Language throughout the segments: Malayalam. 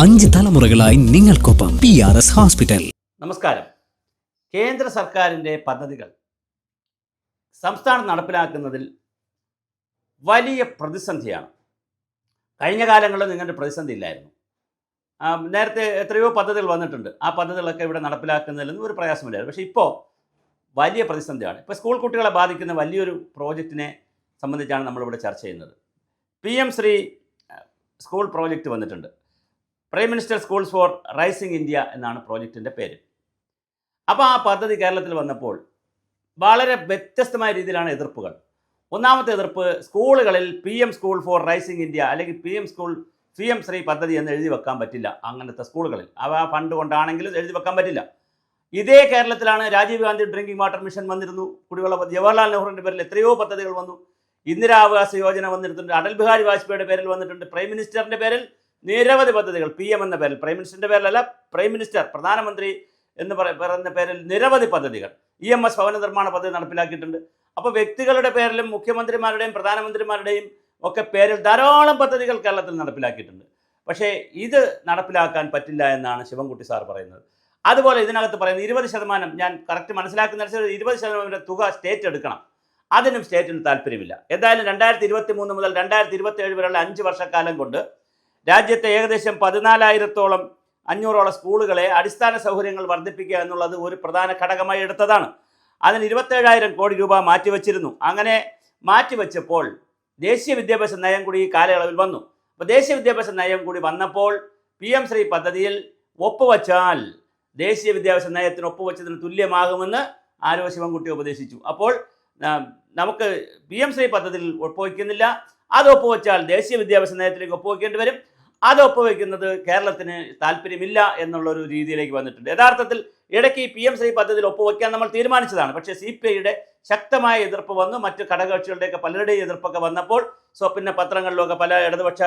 അഞ്ച് തലമുറകളായി നിങ്ങൾക്കൊപ്പം പി ആർ എസ് ഹോസ്പിറ്റൽ നമസ്കാരം. കേന്ദ്ര സർക്കാരിന്റെ പദ്ധതികൾ സംസ്ഥാനം നടപ്പിലാക്കുന്നതിൽ വലിയ പ്രതിസന്ധിയാണ്. കഴിഞ്ഞ കാലങ്ങളിൽ നിങ്ങളുടെ പ്രതിസന്ധി ഇല്ലായിരുന്നു. നേരത്തെ എത്രയോ പദ്ധതികൾ വന്നിട്ടുണ്ട്. ആ പദ്ധതികളൊക്കെ ഇവിടെ നടപ്പിലാക്കുന്നതിലൊന്നും ഒരു പ്രയാസമില്ലായിരുന്നു. പക്ഷേ ഇപ്പോൾ വലിയ പ്രതിസന്ധിയാണ്. ഇപ്പോൾ സ്കൂൾ കുട്ടികളെ ബാധിക്കുന്ന വലിയൊരു പ്രോജക്റ്റിനെ സംബന്ധിച്ചാണ് നമ്മളിവിടെ ചർച്ച ചെയ്യുന്നത്. P M Shri school project വന്നിട്ടുണ്ട്. Prime minister schools for rising India എന്നാണ് പ്രോജക്റ്റിന്റെ പേര്. അപ്പോൾ ആ പദ്ധതി കേരളത്തിൽ വന്നപ്പോൾ വളരെ വ്യത്യസ്തമായ രീതിയിലാണ് എതിർപ്പുകൾ. ഒന്നാമത്തെ എതിർപ്പ് സ്കൂളുകളിൽ P M school for rising India അല്ലെങ്കിൽ P M school P M Shri പദ്ധതി എന്ന് എഴുതി വെക്കാൻ പറ്റില്ല അങ്ങനത്തെ സ്കൂളുകളിൽ. അവ ഫണ്ട് കൊണ്ടാണെങ്കിലും എഴുതി വെക്കാൻ പറ്റില്ല. ഇതേ കേരളത്തിലാണ് Rajiv Gandhi drinking water mission വന്നിരുന്നു. കുടിവെള്ള പദ്ധതി ജവഹർലാൽ നെഹ്റുവിന്റെ പേരിൽ എത്രയോ പദ്ധതികൾ വന്നു. ഇന്ദിരാവകാശ യോജന വന്നിട്ടുണ്ട്. അടൽ ബിഹാരി വാജ്പേയിയുടെ പേരിൽ വന്നിട്ടുണ്ട്. പ്രൈം മിനിസ്റ്ററിന്റെ പേരിൽ നിരവധി പദ്ധതികൾ പി എം എന്ന പേരിൽ പ്രൈം മിനിസ്റ്ററിന്റെ പേരിലല്ല പ്രൈം മിനിസ്റ്റർ പ്രധാനമന്ത്രി എന്ന് പറ- പറയുന്ന പേരിൽ നിരവധി പദ്ധതികൾ. ഇ എം എസ് ഭവന നിർമ്മാണ പദ്ധതി നടപ്പിലാക്കിയിട്ടുണ്ട്. അപ്പോൾ വ്യക്തികളുടെ പേരിലും മുഖ്യമന്ത്രിമാരുടെയും പ്രധാനമന്ത്രിമാരുടെയും ഒക്കെ പേരിൽ ധാരാളം പദ്ധതികൾ കേരളത്തിൽ നടപ്പിലാക്കിയിട്ടുണ്ട്. പക്ഷേ ഇത് നടപ്പിലാക്കാൻ പറ്റില്ല എന്നാണ് ശിവൻകുട്ടി സാർ പറയുന്നത്. അതുപോലെ ഇതിനകത്ത് പറയുന്നത് ഇരുപത് ശതമാനം ഞാൻ കറക്റ്റ് മനസ്സിലാക്കുന്ന ഇരുപത് ശതമാനം തുക സ്റ്റേറ്റ് എടുക്കണം. അതിനും സ്റ്റേറ്റിന് താല്പര്യമില്ല. എന്തായാലും രണ്ടായിരത്തി ഇരുപത്തി മൂന്ന് മുതൽ രണ്ടായിരത്തി ഇരുപത്തി ഏഴ് വരെയുള്ള അഞ്ച് വർഷക്കാലം കൊണ്ട് രാജ്യത്തെ ഏകദേശം പതിനാലായിരത്തോളം അഞ്ഞൂറോളം സ്കൂളുകളെ അടിസ്ഥാന സൗകര്യങ്ങൾ വർദ്ധിപ്പിക്കുക എന്നുള്ളത് ഒരു പ്രധാന ഘടകമായി എടുത്തതാണ്. അതിന് ഇരുപത്തേഴായിരം കോടി രൂപ മാറ്റിവെച്ചിരുന്നു. അങ്ങനെ മാറ്റിവെച്ചപ്പോൾ ദേശീയ വിദ്യാഭ്യാസ നയം കൂടി ഈ കാലയളവിൽ വന്നു. അപ്പോൾ ദേശീയ വിദ്യാഭ്യാസ നയം കൂടി വന്നപ്പോൾ പി എം ശ്രീ പദ്ധതിയിൽ ഒപ്പുവച്ചാൽ ദേശീയ വിദ്യാഭ്യാസ നയത്തിന് ഒപ്പുവച്ചതിന് തുല്യമാകുമെന്ന് ആരോ ശിവൻകുട്ടി ഉപദേശിച്ചു. അപ്പോൾ നമുക്ക് പി എം ശ്രീ പദ്ധതിയിൽ ഒപ്പുവയ്ക്കുന്നില്ല. അത് ഒപ്പുവെച്ചാൽ ദേശീയ വിദ്യാഭ്യാസ നയത്തിലേക്ക് ഒപ്പുവയ്ക്കേണ്ടി വരും. അത് വെക്കുന്നത് കേരളത്തിന് താല്പര്യമില്ല എന്നുള്ളൊരു രീതിയിലേക്ക് വന്നിട്ടുണ്ട്. യഥാർത്ഥത്തിൽ ഇടയ്ക്ക് ഈ പി എം ശ്രീ പദ്ധതിയിൽ ഒപ്പുവെക്കാൻ നമ്മൾ തീരുമാനിച്ചതാണ്. പക്ഷേ സി പി ഐയുടെ ശക്തമായ എതിർപ്പ് വന്നു. മറ്റ് ഘടകകക്ഷികളുടെയൊക്കെ പലരുടെയും എതിർപ്പൊക്കെ വന്നപ്പോൾ സോ പിന്നെ പത്രങ്ങളിലൊക്കെ പല ഇടതുപക്ഷ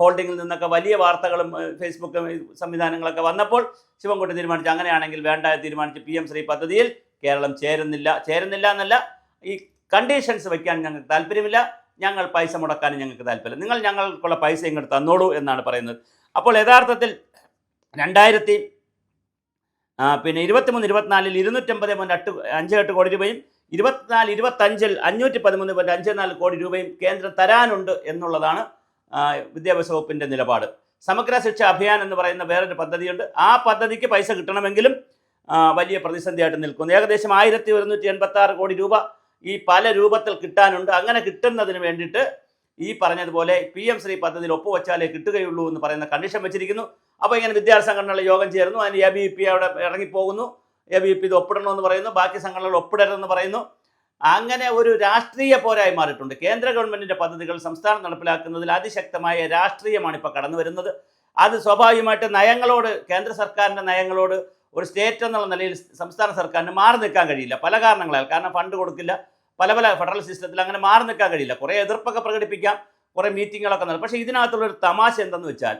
ഹോൾഡിങ്ങിൽ നിന്നൊക്കെ വലിയ വാർത്തകളും ഫേസ്ബുക്ക് സംവിധാനങ്ങളൊക്കെ വന്നപ്പോൾ ശിവൻകുട്ടി തീരുമാനിച്ചു. അങ്ങനെയാണെങ്കിൽ വേണ്ട തീരുമാനിച്ച് പി എം ശ്രീ പദ്ധതിയിൽ കേരളം ചേരുന്നില്ല. ചേരുന്നില്ല എന്നല്ല. ഈ കണ്ടീഷൻസ് വയ്ക്കാൻ ഞങ്ങൾക്ക് താല്പര്യമില്ല. ഞങ്ങൾ പൈസ മുടക്കാൻ ഞങ്ങൾക്ക് താല്പര്യം നിങ്ങൾ ഞങ്ങൾക്കുള്ള പൈസ ഇങ്ങോട്ട് തന്നോളൂ എന്നാണ് പറയുന്നത്. അപ്പോൾ യഥാർത്ഥത്തിൽ രണ്ടായിരത്തി പിന്നെ ഇരുപത്തിമൂന്ന് ഇരുപത്തിനാലിൽ ഇരുന്നൂറ്റമ്പത് പോയിന്റ് എട്ട് അഞ്ച് എട്ട് കോടി രൂപയും ഇരുപത്തിനാല് ഇരുപത്തഞ്ചിൽ അഞ്ഞൂറ്റി പതിമൂന്ന് പോയിന്റ് അഞ്ച് നാല് കോടി രൂപയും കേന്ദ്രം തരാനുണ്ട് എന്നുള്ളതാണ് വിദ്യാഭ്യാസ വകുപ്പിന്റെ നിലപാട്. സമഗ്ര ശിക്ഷ അഭിയാൻ എന്ന് പറയുന്ന വേറൊരു പദ്ധതിയുണ്ട്. ആ പദ്ധതിക്ക് പൈസ കിട്ടണമെങ്കിലും വലിയ പ്രതിസന്ധിയായിട്ട് നിൽക്കുന്നു. ഏകദേശം ആയിരത്തി ഒരുന്നൂറ്റി എൺപത്തി ആറ് കോടി രൂപ ഈ പല രൂപത്തിൽ കിട്ടാനുണ്ട്. അങ്ങനെ കിട്ടുന്നതിന് വേണ്ടിയിട്ട് ഈ പറഞ്ഞതുപോലെ പി എം ശ്രീ പദ്ധതിയിൽ ഒപ്പുവെച്ചാലേ കിട്ടുകയുള്ളൂ എന്ന് പറയുന്ന കണ്ടീഷൻ വെച്ചിരിക്കുന്നു. അപ്പോൾ ഇങ്ങനെ വിദ്യാർത്ഥി സംഘടനകളുടെ യോഗം ചേരുന്നു. അതിന് എ ബി പി അവിടെ ഇറങ്ങിപ്പോകുന്നു. എ ബി പി ഇത് ഒപ്പിടണമെന്ന് പറയുന്നു. ബാക്കി സംഘടനകൾ ഒപ്പിടരുതെന്ന് പറയുന്നു. അങ്ങനെ ഒരു രാഷ്ട്രീയ പോരായി മാറിയിട്ടുണ്ട്. കേന്ദ്ര ഗവൺമെന്റിന്റെ പദ്ധതികൾ സംസ്ഥാനം നടപ്പിലാക്കുന്നതിൽ അതിശക്തമായ രാഷ്ട്രീയമാണ് ഇപ്പോൾ കടന്നു വരുന്നത് അത് സ്വാഭാവികമായിട്ട് നയങ്ങളോട് കേന്ദ്ര സർക്കാരിന്റെ നയങ്ങളോട് ഒരു സ്റ്റേറ്റ് എന്നുള്ള നിലയിൽ സംസ്ഥാന സർക്കാരിന് മാറി നിൽക്കാൻ കഴിയില്ല. പല കാരണങ്ങളാൽ. കാരണം ഫണ്ട് കൊടുക്കില്ല. പല പല ഫെഡറൽ സിസ്റ്റത്തിൽ അങ്ങനെ മാറി നിൽക്കാൻ കഴിയില്ല. കുറേ എതിർപ്പൊക്കെ പ്രകടിപ്പിക്കാം. കുറേ മീറ്റിങ്ങുകളൊക്കെ നടക്കും പക്ഷേ ഇതിനകത്തുള്ള ഒരു തമാശ എന്തെന്ന് വെച്ചാൽ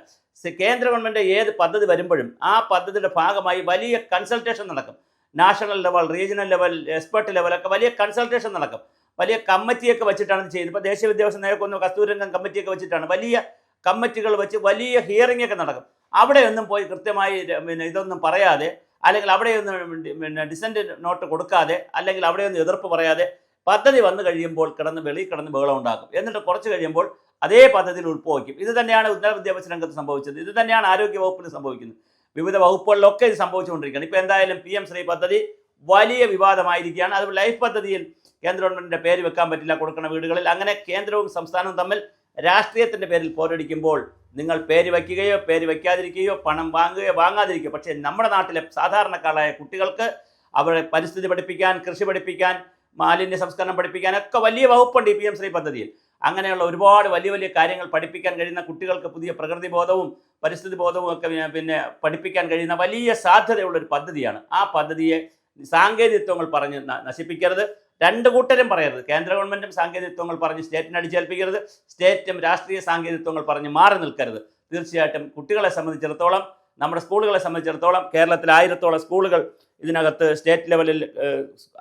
കേന്ദ്ര ഗവൺമെന്റ് ഏത് പദ്ധതി വരുമ്പോഴും ആ പദ്ധതിയുടെ ഭാഗമായി വലിയ കൺസൾട്ടേഷൻ നടക്കും. National level regional level expert ലെവലൊക്കെ വലിയ കൺസൾട്ടേഷൻ നടക്കും. വലിയ കമ്മിറ്റിയൊക്കെ വെച്ചിട്ടാണ് ചെയ്യുന്നത്. ഇപ്പോൾ ദേശീയ വിദ്യാഭ്യാസ നയക്കൊന്ന് കസ്തൂരംഗം കമ്മിറ്റിയൊക്കെ വെച്ചിട്ടാണ് വലിയ കമ്മിറ്റികൾ വെച്ച് വലിയ ഹിയറിംഗ് ഒക്കെ നടക്കും. അവിടെയൊന്നും പോയി കൃത്യമായി പിന്നെ ഇതൊന്നും പറയാതെ അല്ലെങ്കിൽ അവിടെയൊന്നും പിന്നെ ഡിസന്റ് നോട്ട് കൊടുക്കാതെ അല്ലെങ്കിൽ അവിടെ നിന്ന് എതിർപ്പ് പറയാതെ പദ്ധതി വന്നു കഴിയുമ്പോൾ കിടന്ന് വെളി കിടന്ന് ബഹളം ഉണ്ടാക്കും. എന്നിട്ട് കുറച്ച് കഴിയുമ്പോൾ അതേ പദ്ധതിയിൽ ഉൾപ്പോക്കും ഇത് തന്നെയാണ് ഉന്നത വിദ്യാഭ്യാസ രംഗത്ത് സംഭവിച്ചത്. ഇത് തന്നെയാണ് ആരോഗ്യ വകുപ്പിന് സംഭവിക്കുന്നത്. വിവിധ വകുപ്പുകളിലൊക്കെ ഇത് സംഭവിച്ചുകൊണ്ടിരിക്കുകയാണ്. ഇപ്പോൾ എന്തായാലും പി എം ശ്രീ പദ്ധതി വലിയ വിവാദമായിരിക്കുകയാണ്. അത് ലൈഫ് പദ്ധതിയിൽ കേന്ദ്ര ഗവൺമെന്റിന്റെ പേര് വെക്കാൻ പറ്റില്ല. കൊടുക്കുന്ന വീടുകളിൽ അങ്ങനെ കേന്ദ്രവും സംസ്ഥാനവും തമ്മിൽ രാഷ്ട്രീയത്തിന്റെ പേരിൽ പോരടിക്കുമ്പോൾ നിങ്ങൾ പേര് വയ്ക്കുകയോ പേര് വയ്ക്കാതിരിക്കുകയോ പണം വാങ്ങുകയോ വാങ്ങാതിരിക്കുകയോ. പക്ഷേ നമ്മുടെ നാട്ടിലെ സാധാരണക്കാരായ കുട്ടികൾക്ക് അവരെ പരിസ്ഥിതി പഠിപ്പിക്കാൻ കൃഷി പഠിപ്പിക്കാൻ മാലിന്യ സംസ്കരണം പഠിപ്പിക്കാൻ ഒക്കെ വലിയ വകുപ്പുണ്ട് ഈ പി എം ശ്രീ പദ്ധതിയിൽ. അങ്ങനെയുള്ള ഒരുപാട് വലിയ വലിയ കാര്യങ്ങൾ പഠിപ്പിക്കാൻ കഴിയുന്ന കുട്ടികൾക്ക് പുതിയ പ്രകൃതി ബോധവും പരിസ്ഥിതി ബോധവും ഒക്കെ പിന്നെ- പഠിപ്പിക്കാൻ കഴിയുന്ന വലിയ സാധ്യതയുള്ള ഒരു പദ്ധതിയാണ്. ആ പദ്ധതിയെ സാങ്കേതികത്വങ്ങൾ പറഞ്ഞ് നശിപ്പിക്കരുത്. രണ്ട് കൂട്ടരും പറയരുത്. കേന്ദ്ര ഗവൺമെന്റും സാങ്കേതികത്വങ്ങൾ പറഞ്ഞ് സ്റ്റേറ്റിനെ അടിച്ചേൽപ്പിക്കരുത്. സ്റ്റേറ്റും രാഷ്ട്രീയ സാങ്കേതികത്വങ്ങൾ പറഞ്ഞ് മാറി നിൽക്കരുത്. തീർച്ചയായിട്ടും കുട്ടികളെ സംബന്ധിച്ചിടത്തോളം നമ്മുടെ സ്കൂളുകളെ സംബന്ധിച്ചിടത്തോളം കേരളത്തിൽ ആയിരത്തോളം സ്കൂളുകൾ ഇതിനകത്ത് സ്റ്റേറ്റ് ലെവലിൽ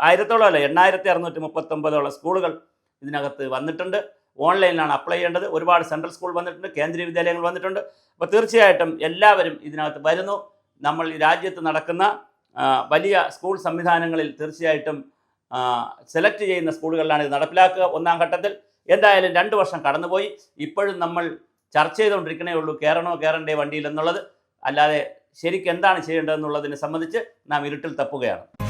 ആയിരത്തോളം അല്ല എണ്ണായിരത്തി അറുന്നൂറ്റി മുപ്പത്തൊമ്പതോളം സ്കൂളുകൾ ഇതിനകത്ത് വന്നിട്ടുണ്ട്. ഓൺലൈനിലാണ് അപ്ലൈ ചെയ്യേണ്ടത്. ഒരുപാട് സെൻട്രൽ സ്കൂൾ വന്നിട്ടുണ്ട് കേന്ദ്രീയ വിദ്യാലയങ്ങൾ വന്നിട്ടുണ്ട്. അപ്പോൾ തീർച്ചയായിട്ടും എല്ലാവരും ഇതിനകത്ത് വരുന്നു. നമ്മൾ ഈ രാജ്യത്ത് നടക്കുന്ന വലിയ സ്കൂൾ സംവിധാനങ്ങളിൽ തീർച്ചയായിട്ടും സെലക്ട് ചെയ്യുന്ന സ്കൂളുകളിലാണ് ഇത് നടപ്പിലാക്കുക. ഒന്നാം ഘട്ടത്തിൽ എന്തായാലും രണ്ട് വർഷം കടന്നുപോയി. ഇപ്പോഴും നമ്മൾ ചർച്ച ചെയ്തുകൊണ്ടിരിക്കണേ ഉള്ളൂ കയറണോ കയറണ്ടേ വണ്ടിയിൽ എന്നുള്ളത്. അല്ലാതെ ശരിക്കും എന്താണ് ചെയ്യേണ്ടതെന്നുള്ളതിനെ സംബന്ധിച്ച് നാം ഇരുട്ടിൽ തപ്പുകയാണ്.